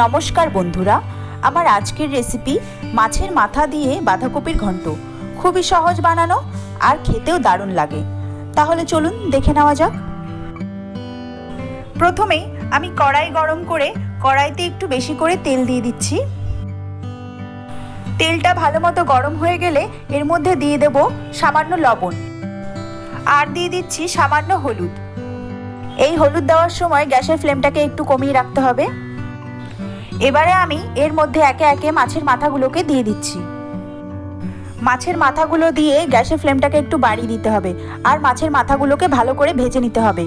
নমস্কার বন্ধুরা, আমার আজকের রেসিপি মাছের মাথা দিয়ে বাঁধাকপির ঘন্ট। খুবই সহজ বানানো আর খেতেও দারুণ লাগে। তাহলে চলুন দেখে নেওয়া যাক। প্রথমেই আমি কড়াই গরম করে কড়াইতে একটু বেশি করে তেল দিয়ে দিচ্ছি। তেলটা ভালো মতো গরম হয়ে গেলে এর মধ্যে দিয়ে দেব সামান্য লবণ। আর দিয়ে দিচ্ছি সামান্য হলুদ। এই হলুদ দেওয়ার সময় গ্যাসের ফ্লেমটাকে একটু কমিয়ে রাখতে হবে। এবারে আমি এর মধ্যে একে একে মাছের মাথাগুলোকে দিয়ে দিচ্ছি। মাছের মাথাগুলো দিয়ে গ্যাসের ফ্লেমটাকে একটু বাড়িয়ে দিতে হবে, আর মাছের মাথাগুলোকে ভালো করে ভেজে নিতে হবে।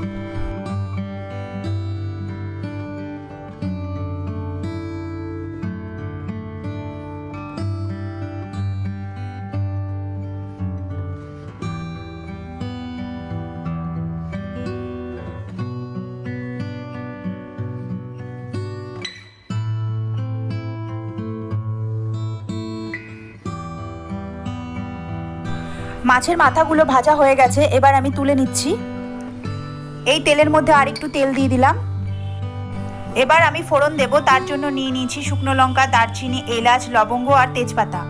মাছের মাথাগুলো ভাজা হয়ে গেছে, এবার আমি তুলে নিচ্ছি। এই তেলের মধ্যে আর একটু তেল দিয়ে দিলাম। এবার আমি ফোড়ন দেব, তার জন্য নিয়ে নিয়েছি শুকনো লঙ্কা, দারচিনি, এলাচ, লবঙ্গ আর তেজপাতা।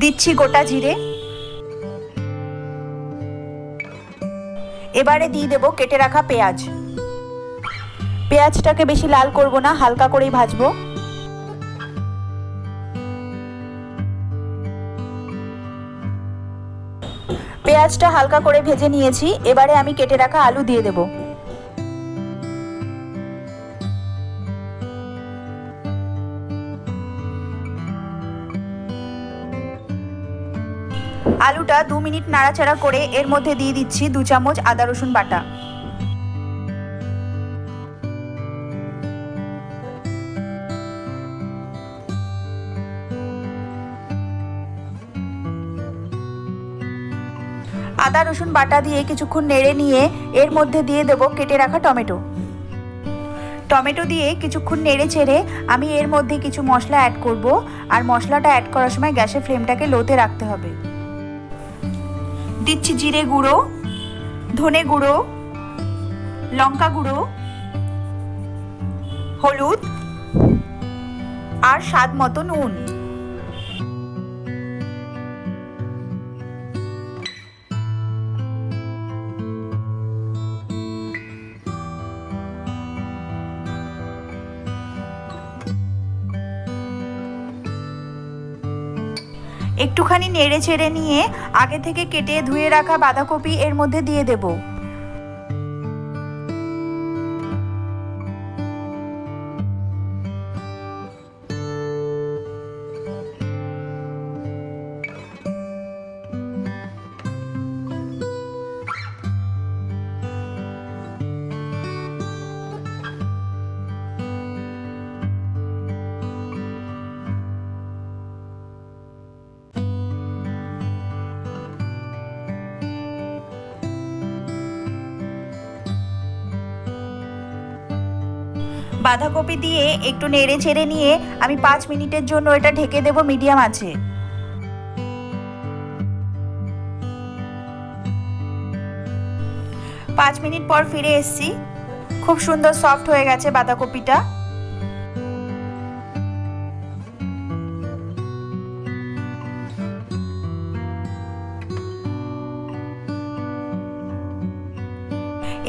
দিচ্ছি গোটা জিরে। এবারে দিয়ে দেব কেটে রাখা পেঁয়াজ। পেঁয়াজটাকে বেশি লাল করব না, হালকা করেই ভাজবো। পেঁয়াজটা হালকা করে ভেজে নিয়েছি, এবারে আমি কেটে রাখা আলু দিয়ে দেব। আলুটা দু মিনিট নাড়াচাড়া করে এর মধ্যে দিয়ে দিচ্ছি দু চামচ আদা রসুন বাটা। আদা, রসুন বাটা দিয়ে কিছুক্ষণ নেড়ে নিয়ে এর মধ্যে দিয়ে দেবো কেটে রাখা টমেটো। টমেটো দিয়ে কিছুক্ষণ নেড়ে চেড়ে আমি এর মধ্যে কিছু মশলা অ্যাড করব আর মশলাটা অ্যাড করার সময় গ্যাসের ফ্লেমটাকে লোতে রাখতে হবে। দিচ্ছি জিরে গুঁড়ো, ধনে গুঁড়ো, লঙ্কা গুঁড়ো, হলুদ আর স্বাদ মতো নুন। একটুখানি নেড়ে চেড়ে নিয়ে আগে থেকে কেটে ধুয়ে রাখা বাঁধাকপি এর মধ্যে দিয়ে দেব। বাঁধাকপি দিয়ে একটু নেড়ে ছেড়ে নিয়ে আমি পাঁচ মিনিটের জন্য এটা ঢেকে দেব মিডিয়াম আছে পাঁচ মিনিট পর ফিরে এসছি। খুব সুন্দর সফট হয়ে গেছে বাঁধাকপিটা।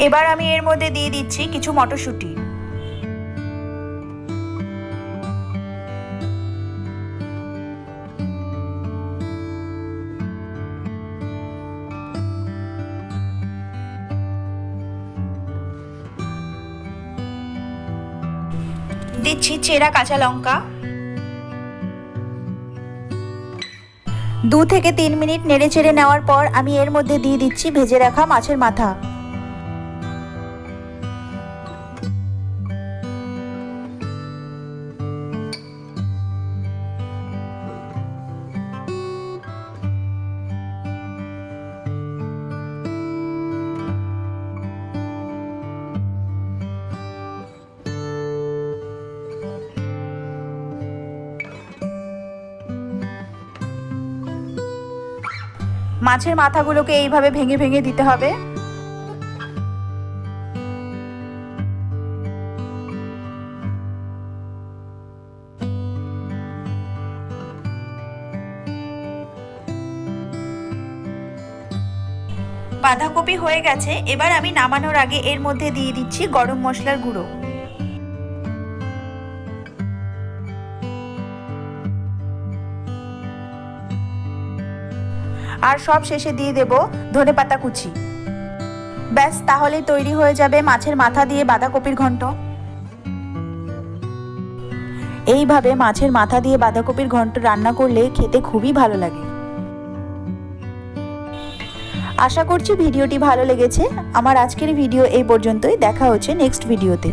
এবার আমি এর মধ্যে দিয়ে দিচ্ছি কিছু মটরশুঁটি। দিচ্ছি চেরা কাঁচা লঙ্কা। দু থেকে তিন মিনিট নেড়ে চেড়ে নেওয়ার পর আমি এর মধ্যে দিয়ে দিচ্ছি ভেজে রাখা মাছের মাথা। মাছের মাথাগুলোকে এইভাবে ভেঙে ভেঙে দিতে হবে। বাঁধাকপি হয়ে গেছে, এবার আমি নামানোর আগে এর মধ্যে দিয়ে দিচ্ছি গরম মশলার গুঁড়ো। আর সব শেষে দিয়ে দেব ধনে পাতা কুচি। ব্যাস, তাহলেই তৈরি হয়ে যাবে মাছের মাথা দিয়ে বাঁধাকপির ঘন্ট। এইভাবে মাছের মাথা দিয়ে বাঁধাকপির ঘন্ট রান্না করলে খেতে খুবই ভালো লাগে। আশা করছি ভিডিওটি ভালো লেগেছে। আমার আজকের ভিডিও এই পর্যন্তই। দেখা হচ্ছে নেক্সট ভিডিওতে।